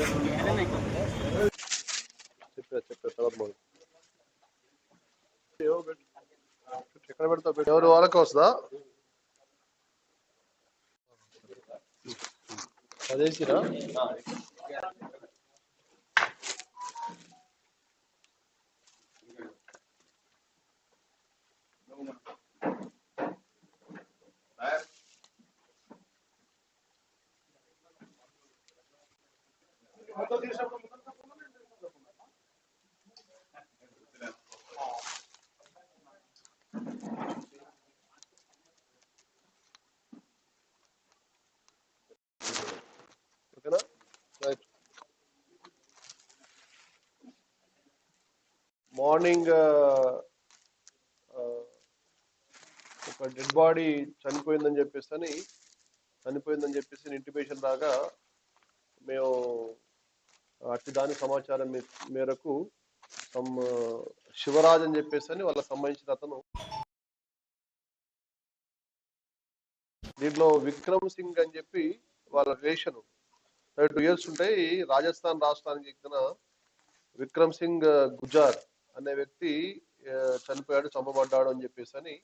చెప్పా ఎక్కడ పెడతా ఎవరు వాళ్ళకి వస్తుందా? అదేసిరా ఓకేనా రైట్ మార్నింగ్ ఒక డెడ్ బాడీ చనిపోయిందని చెప్పేసి అని చనిపోయిందని చెప్పేసి ఇంటిమేషన్ రాగా మేము అట్టి దాని సమాచారం మేరకు శివరాజ్ అని చెప్పేసి అని వాళ్ళకి సంబంధించిన అతను దీంట్లో విక్రమ్ సింగ్ అని చెప్పి వాళ్ళ రిలేషన్ టూ ఇయర్స్ ఉంటాయి. రాజస్థాన్ రాష్ట్రానికి చెందిన విక్రమ్ సింగ్ గుజార్ అనే వ్యక్తి చనిపోయాడు చంపబడ్డాడు అని చెప్పేసి అని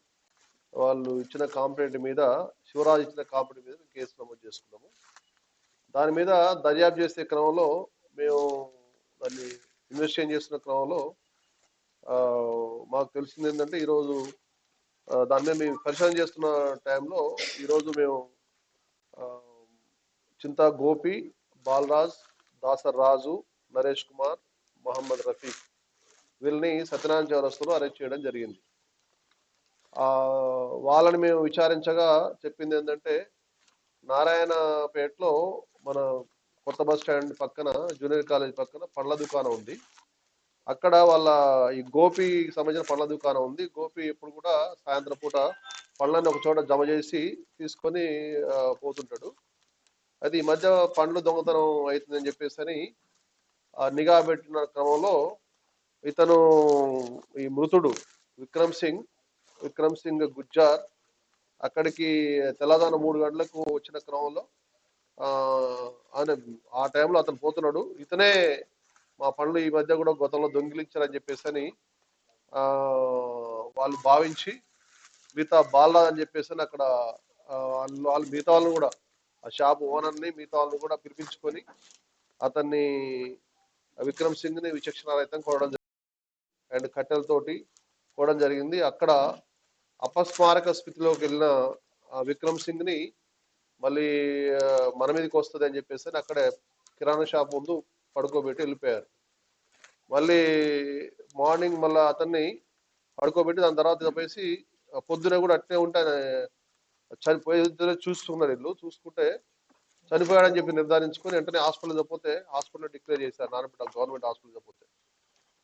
వాళ్ళు ఇచ్చిన కాంప్లైంట్ మీద శివరాజ్ ఇచ్చిన కాంప్లైంట్ మీద కేసు నమోదు చేసుకున్నాము. దాని మీద దర్యాప్తు చేసే క్రమంలో మేము దాన్ని ఇన్వెస్టిగేషన్ చేస్తున్న క్రమంలో మాకు తెలిసింది ఏంటంటే ఈరోజు దాని మీద మేము పరిశీలన చేస్తున్న టైంలో ఈరోజు మేము చింతా గోపి బాలరాజ్ దాసర్ రాజు నరేష్ కుమార్ మహమ్మద్ రఫీక్ వీళ్ళని సత్యనారాయణ చౌరస్తులో అరెస్ట్ చేయడం జరిగింది. వాళ్ళని మేము విచారించగా చెప్పింది ఏంటంటే నారాయణపేటలో మన కొత్త బస్ స్టాండ్ పక్కన జూనియర్ కాలేజ్ పక్కన పండ్ల దుకాణం ఉంది. అక్కడ వాళ్ళ ఈ గోపికి సంబంధించిన పండ్ల దుకాణం ఉంది. గోపి ఎప్పుడు కూడా సాయంత్రం పూట పళ్ళని ఒక చోట జమ చేసి తీసుకొని పోతుంటాడు. అది ఈ మధ్య పండ్లు దొంగతనం అవుతుందని చెప్పేసి అని నిఘా పెట్టిన క్రమంలో ఇతను ఈ మృతుడు విక్రమ్ సింగ్ విక్రమ్ సింగ్ గుజ్జార్ అక్కడికి తెల్లదాన మూడు గంటలకు వచ్చిన క్రమంలో ఆయన ఆ టైంలో అతను పోతున్నాడు. ఇతనే మా పనులు ఈ మధ్య కూడా గతంలో దొంగిలించారని చెప్పేసి అని వాళ్ళు భావించి మిగతా బాల అని చెప్పేసి అని అక్కడ వాళ్ళు వాళ్ళు మిగతా వాళ్ళని కూడా ఆ షాప్ ఓనర్ని మిగతా వాళ్ళని కూడా పిలిపించుకొని అతన్ని విక్రమ్ సింగ్ని విచక్షణ విచక్షణారహితం కొనడం జరిగింది. అండ్ కట్టెలతోటి కోవడం జరిగింది. అక్కడ అపస్మారక స్థితిలోకి వెళ్ళిన విక్రమ్ సింగ్ని మళ్ళీ మన మీదకి వస్తుంది అని చెప్పేసి అక్కడే కిరాణా షాప్ ముందు పడుకోబెట్టి వెళ్ళిపోయారు. మళ్ళీ మార్నింగ్ మళ్ళీ అతన్ని పడుకోబెట్టి దాని తర్వాత చెప్పేసి పొద్దున కూడా అట్నే ఉంటే చనిపోయే చూస్తున్నారు ఇల్లు చూసుకుంటే చనిపోయాడని చెప్పి నిర్ధారించుకొని వెంటనే హాస్పిటల్ చెప్పితే హాస్పిటల్ డిక్లేర్ చేశారు. నానపేట గవర్నమెంట్ హాస్పిటల్ చెప్పితే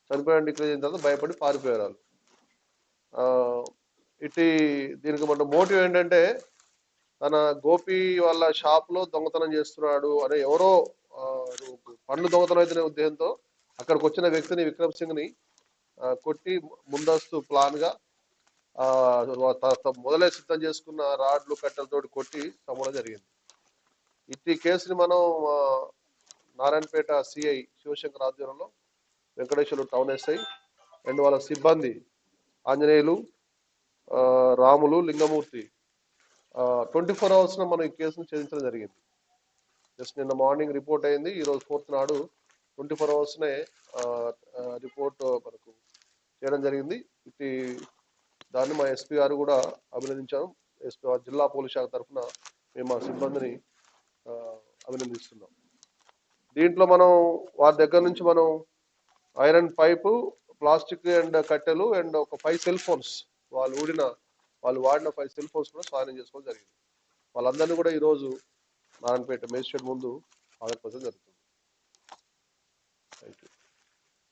చనిపోయాడని డిక్లేర్ చేసిన తర్వాత భయపడి పారిపోయారు వాళ్ళు. ఇట్టి దీనికి మన మోటివ్ ఏంటంటే తన గోపి వాళ్ళ షాప్లో దొంగతనం చేస్తున్నాడు అనే ఎవరో పండ్లు దొంగతనం అయితేనే ఉద్దేశంతో అక్కడికి వచ్చిన వ్యక్తిని విక్రమ్ సింగ్ని కొట్టి ముందస్తు ప్లాన్గా ఆ, త- మొదలే సిద్ధం చేసుకున్న రాడ్లు కట్టెలతోటి కొట్టి చంపడం జరిగింది. ఇట్టి కేసుని మనం నారాయణపేట సిఐ శివశంకర్ ఆధ్వర్యంలో వెంకటేశ్వరు టౌన్ ఎస్ఐ అండ్ వాళ్ళ సిబ్బంది Anjaneyulu Ramulu Lingamurthy twenty four hours మనం ఈ కేసును ఛేదించడం జరిగింది. జస్ట్ నిన్న మార్నింగ్ రిపోర్ట్ అయింది. ఈ రోజు ఫోర్త్ నాడు ట్వంటీ ఫోర్ అవర్స్నే రిపోర్ట్ మనకు చేయడం జరిగింది. ఇది దాన్ని మా ఎస్పీ గారు కూడా అభినందించాం ఎస్పీ జిల్లా పోలీస్ శాఖ తరఫున మేము మా సిబ్బందిని అభినందిస్తున్నాం. దీంట్లో మనం వారి దగ్గర నుంచి మనం ఐరన్ పైపు ప్లాస్టిక్ అండ్ కట్టెలు అండ్ ఒక ఫైవ్ సెల్ ఫోన్స్ వాళ్ళు ఊడిన వాళ్ళు వాడిన ఫైవ్ సెల్ ఫోన్స్ కూడా స్వాధీనం చేసుకోవడం జరిగింది. వాళ్ళందరినీ కూడా ఈరోజు నారాయణపేట మేజిస్ట్రేట్ ముందు హాజరుపరచడం జరుగుతుంది. Thank you